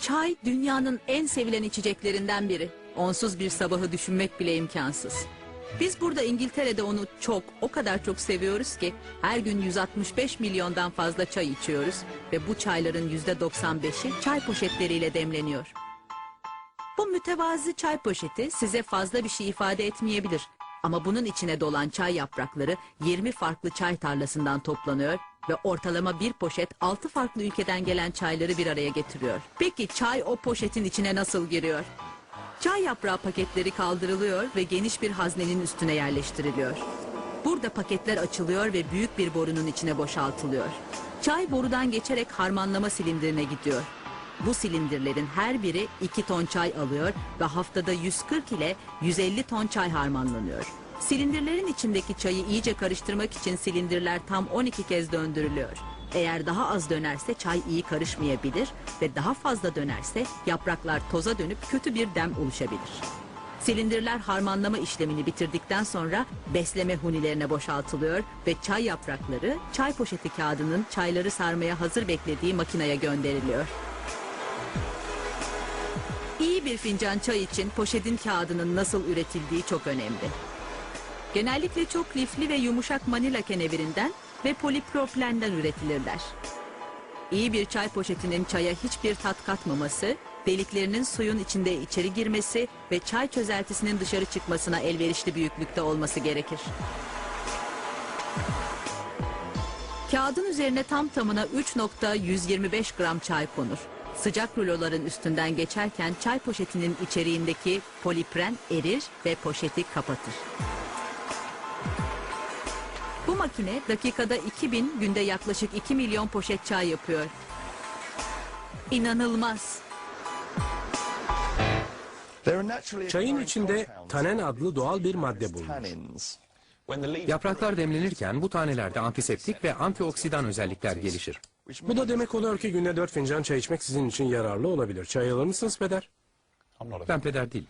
Çay dünyanın en sevilen içeceklerinden biri. Onsuz bir sabahı düşünmek bile imkansız. Biz burada İngiltere'de onu çok, o kadar çok seviyoruz ki her gün 165 milyondan fazla çay içiyoruz ve bu çayların %95'i çay poşetleriyle demleniyor. Bu mütevazı çay poşeti size fazla bir şey ifade etmeyebilir. Ama bunun içine dolan çay yaprakları 20 farklı çay tarlasından toplanıyor ve ortalama bir poşet 6 farklı ülkeden gelen çayları bir araya getiriyor. Peki çay o poşetin içine nasıl giriyor? Çay yaprağı paketleri kaldırılıyor ve geniş bir haznenin üstüne yerleştiriliyor. Burada paketler açılıyor ve büyük bir borunun içine boşaltılıyor. Çay borudan geçerek harmanlama silindirine gidiyor. Bu silindirlerin her biri 2 ton çay alıyor ve haftada 140 ile 150 ton çay harmanlanıyor. Silindirlerin içindeki çayı iyice karıştırmak için silindirler tam 12 kez döndürülüyor. Eğer daha az dönerse çay iyi karışmayabilir ve daha fazla dönerse yapraklar toza dönüp kötü bir dem oluşabilir. Silindirler harmanlama işlemini bitirdikten sonra besleme hunilerine boşaltılıyor ve çay yaprakları çay poşeti kağıdının çayları sarmaya hazır beklediği makineye gönderiliyor. İyi bir fincan çay için poşetin kağıdının nasıl üretildiği çok önemli. Genellikle çok lifli ve yumuşak manila kenevirinden ve polipropilenden üretilirler. İyi bir çay poşetinin çaya hiçbir tat katmaması, deliklerinin suyun içinde içeri girmesi ve çay çözeltisinin dışarı çıkmasına elverişli büyüklükte olması gerekir. Kağıdın üzerine tam tamına 3.125 gram çay konur. Sıcak ruloların üstünden geçerken çay poşetinin içeriğindeki polipren erir ve poşeti kapatır. Bu makine dakikada 2000 günde yaklaşık 2 milyon poşet çay yapıyor. İnanılmaz. Çayın içinde tanen adlı doğal bir madde bulunur. Yapraklar demlenirken bu tanelerde antiseptik ve antioksidan özellikler gelişir. Bu da demek oluyor ki günde 4 fincan çay içmek sizin için yararlı olabilir. Çay alır mısınız peder? Ben peder değilim.